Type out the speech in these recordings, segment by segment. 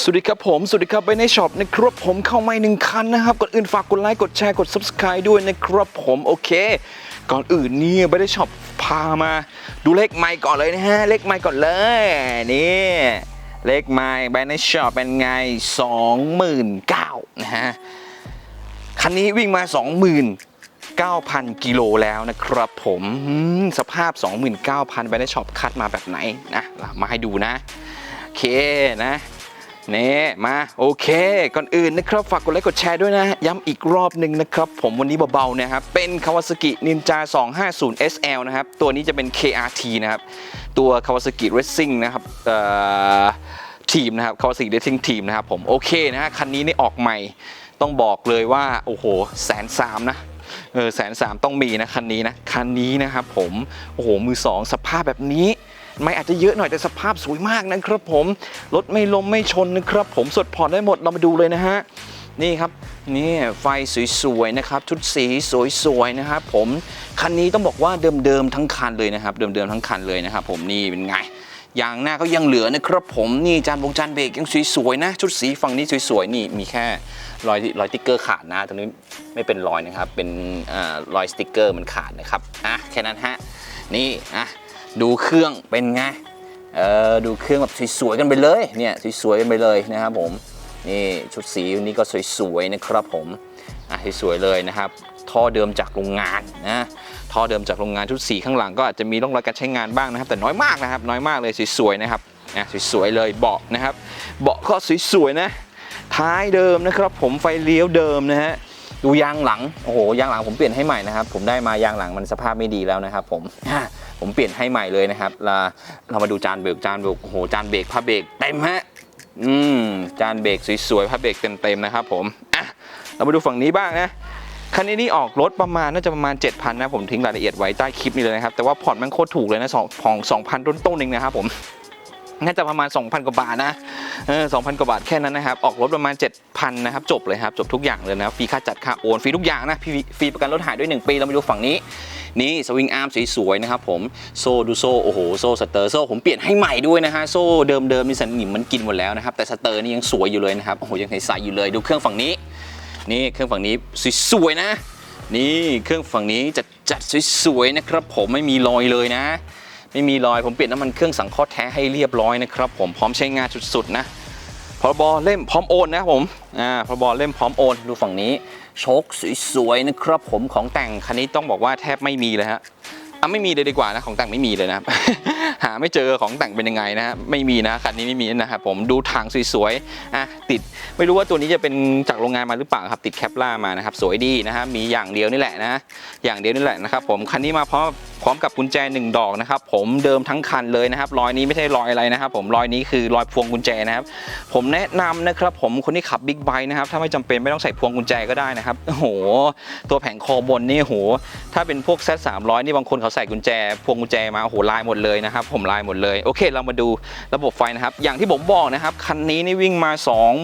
สวัสดีครับผม สวัสดีครับไปในช็อปนะครับผมเข้ามาหนึ่งคันนะครับก่อนอื่นฝากกดไลค์กดแชร์กด subscribe ด้วยนะครับผมโอเค ก่อนอื่นเนี่ยไปในช็อปพามา ดูเลขไมค์ก่อนเลยนะฮะเลขไมค์ก่อนเลยนี่เลขไมค์ไปในช็อปเป็นไง29,000นะฮะคันนี้วิ่งมา 29,000 กิโลแล้วนะครับผมอืมสภาพ 29,000ไปในช็อปคัดมาแบบไหนนะมาให้ดูนะโอเคนะ นี่มาโอเค ก่อนอื่นนะครับ ฝากกดไลค์กดแชร์ด้วยนะ ย้ำอีกรอบหนึ่งนะครับ ผมวันนี้เบาๆนะครับ เป็น Kawasaki Ninja 250 SL นะครับ ตัวนี้จะเป็น KRT นะครับ ตัว Kawasaki Racing นะครับทีมนะครับ Kawasaki Racing Team นะครับผมโอเคนะฮะคันนี้นี่ออกใหม่ ต้องบอกเลยว่า โอ้โหแสนสามนะเออแสนสามต้องมีนะคันนี้นะ คันนี้นะครับผม โอ้โหมือสองสภาพแบบนี้ ไม่อาจจะเยอะหน่อยแต่สภาพสวยมากนะครับผมรถไม่ลมไม่ชนนะครับผมสดผ่อนได้หมดเรามาดูเลยนะฮะนี่ครับนี่ไฟสวยๆนะครับชุดสีสวยๆนะครับผมคันนี้ต้องบอกว่าเดิมๆทั้งคันเลยนะครับเดิมๆทั้งคันเลยนะครับผมนี่เป็นไงยางหน้าก็ยังเหลือนะครับผมนี่จานบงจานเบรกยังสวยๆนะ ชุดสีฝั่งนี้สวยๆนี่มีแค่รอยรอยติ๊กเกอร์ขาดนะตรงนี้ไม่เป็นรอยนะครับเป็นอรอยสติ๊กเกอร์มันขาดนะครับอะแค่นั้นฮะนี่อะ ดูเครื่องเป็นไง เออดูเครื่องแบบสวยๆกันไปเลย เนี่ยสวยๆกันไปเลยนะครับผม นี่ชุดสีนี้ก็สวยๆนะครับผม อะสวยๆเลยนะครับ ท่อเดิมจากโรงงานนะ ท่อเดิมจากโรงงานชุดสีข้างหลังก็อาจจะมีร่องรอยการใช้งานบ้างนะครับ แต่น้อยมากนะครับ น้อยมากเลยสวยๆนะครับ นะสวยๆเลยเบาะนะครับ เบาะก็สวยๆนะ ท้ายเดิมนะครับ ผมไฟเลี้ยวเดิมนะฮะดูยางหลัง โอ้โห ยางหลังผมเปลี่ยนให้ใหม่นะครับ ผมได้มายางหลังมันสภาพไม่ดีแล้วนะครับผมอะ ผมเปลี่ยนให้ใหม่เลยนะครับเราเรามาดูจานเบรกจานเบรกโอ้โหจานเบรกผ้าเบรกเต็มฮะอืมจานเบรกสวยๆผ้าเบรกเต็มๆนะครับผมอะเรามาดูฝั่งนี้บ้างนะคันนี้นี่ออกรถประมาณน่าจะประมาณ 7,000 นะ ผมทิ้งรายละเอียดไว้ใต้คลิปนี้เลยนะครับ แต่ว่าผ่อนมันโคตรถูกเลยนะสองผ่อน2,000ต้นต้นๆเองนะครับผม น่าจะประมาณ 2,000 กว่าบาทนะเออ2,000กว่าบาทแค่นั้นนะครับ ออกรถประมาณ 7,000นะครับจบเลยครับจบทุกอย่างเลยนะฟรีค่าจัดค่าโอนฟรีทุกอย่างนะฟรีฟรีประกันรถหายด้วย 1 ปีเรามาดูฝั่งนี้ นี่สวิงอาร์มสวยๆนะครับผมโซ่ดูโซ่โอ้โหโซ่สเตอร์โซ่ผมเปลี่ยนให้ใหม่ด้วยนะฮะโซ่เดิมๆนี่สนิมมันกินหมดแล้วนะครับแต่สเตอร์นี่ยังสวยอยู่เลยนะครับโอ้โหยังใสๆอยู่เลยดูเครื่องฝั่งนี้ นี่เครื่องฝั่งนี้สวยๆนะ นี่เครื่องฝั่งนี้จัดจัดสวยๆนะครับผมไม่มีรอยเลยนะ ไม่มีรอยผมเปลี่ยนน้ำมันเครื่องสังเคราะห์แท้ให้เรียบร้อยนะครับผมพร้อมใช้งานสุดๆนะพรบเล่มพร้อมโอนนะผมอ่าพรบเล่มพร้อมโอนดูฝั่งนี้โชคสวยๆนะครับผมของแต่งคันนี้ต้องบอกว่าแทบไม่มีเลยฮะอะไม่มีเลยดีกว่านะของแต่งไม่มีเลยนะครับ หาไม่เจอของแต่งเป็นยังไงนะฮะไม่มีนะคันนี้ไม่มีนะครับผมดูถังสวยๆอะติดไม่รู้ว่าตัวนี้จะเป็นจากโรงงานมาหรือเปล่าครับติดแคปล่ามานะครับสวยดีนะฮะมีอย่างเดียวนี่แหละนะ อย่างเดียวนี่แหละนะครับผมคันนี้มาพร้อม พร้อมกับกุญแจหนึ่งดอกนะครับผมเดิมทั้งคันเลยนะครับรอยนี้ไม่ใช่รอยอะไรนะครับผมรอยนี้คือรอยพวงกุญแจนะครับผมแนะนำนะครับผมคนที่ขับบิ๊กไบค์นะครับถ้าไม่จำเป็นไม่ต้องใส่พวงกุญแจก็ได้นะครับโอ้โห ตัวแผงคอบนนี่โอ้โหถ้าเป็นพวกแซดสามร้อยนี่บางคนเขาใส่กุญแจ พวงกุญแจมาโอ้โหลายหมดเลยนะครับผมลายหมดเลยโอเค เรามาดูระบบไฟนะครับอย่างที่ผมบอกนะครับคันนี้นี่วิ่งมา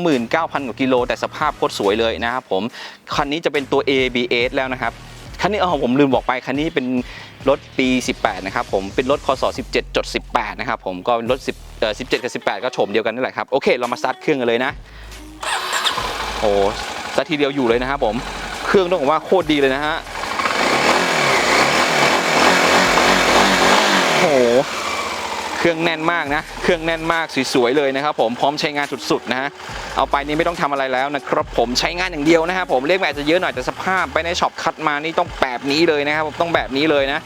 29,000กว่ากิโลแต่สภาพโคตรสวยเลยนะครับผมคันนี้จะเป็นตัว ABS แล้วนะครับ คันนี้อ๋อผมลืมบอกไปคันนี้เป็นรถปี 18 นะครับผมเป็นรถคศ17.18 นะครับผมก็เป็นรถ10เอ่อ17 กับ 18 ก็โฉมเดียวกันนั่นแหละครับโอเคเรามาสตาร์ทเครื่องกันเลยนะโอ้สักทีเดียวอยู่เลยนะครับผมเครื่องต้องบอกว่าโคตรดีเลยนะฮะโอ้โห เครื่องแน่นมากนะ เครื่องแน่นมากสวยๆเลยนะครับผมพร้อมใช้งานสุดๆนะฮะเอาไปนี่ไม่ต้องทำอะไรแล้วนะครับผมใช้งานอย่างเดียวนะครับผมเลขแมอาจะเยอะหน่อยแต่สภาพไปในช็อปคัดมานี่ต้องแบบนี้เลยนะครับผมต้องแบบนี้เลยนะ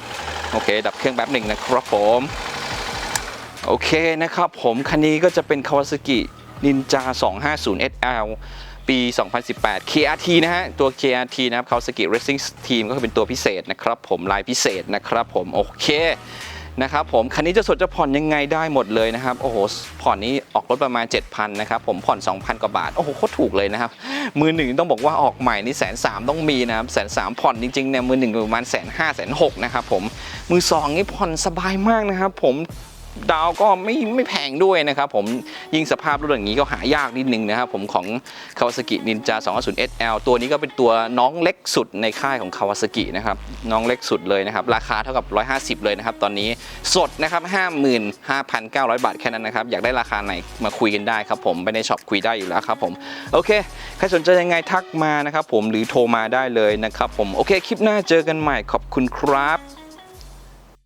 โอเค ดับเครื่องแป๊บหนึ่งนะครับผมโอเคนะครับผมคันนี้ก็จะเป็น Kawasaki Ninja 250 SL ปี 2018 KRT นะฮะ ตัว KRT นะครับ Kawasaki Racing Team ก็คือเป็นตัวพิเศษนะครับผม ลายพิเศษนะครับผม โอเค นะครับผมคันนี้จะสดจะผ่อนยังไงได้หมดเลยนะครับโอ้โหผ่อนนี้ออกรถประมาณ 7,000นะครับผมผ่อน 2,000 กว่าบาทโอ้โหโคตรถูกเลยนะครับมือหนึ่งต้องบอกว่าออกใหม่นี่แสนสามต้องมีนะครับแสนสามผ่อนจริงๆเนี่ยมือหนึ่งประมาณแสนห้าแสนหกนะครับผมมือสองนี่ผ่อนสบายมากนะครับผม ดาวก็ไม่ไม่แพงด้วยนะครับผมยิ่งสภาพรถอย่างนี้ก็หายากนิดนึงนะครับผมของ Kawasaki Ninja 250 SL ตัวนี้ก็เป็นตัวน้องเล็กสุดในค่ายของ Kawasaki นะครับน้องเล็กสุดเลยนะครับ ราคาเท่ากับ 150 เลยนะครับ ตอนนี้สดนะครับ 55,900 บาทแค่นั้นนะครับ อยากได้ราคาไหนมาคุยกันได้ครับผมไปในช็อปคุยได้อยู่แล้วครับผมโอเค ใครสนใจยังไงทักมานะครับผมหรือโทรมาได้เลยนะครับผมโอเคคลิปหน้าเจอกันใหม่ขอบคุณครับ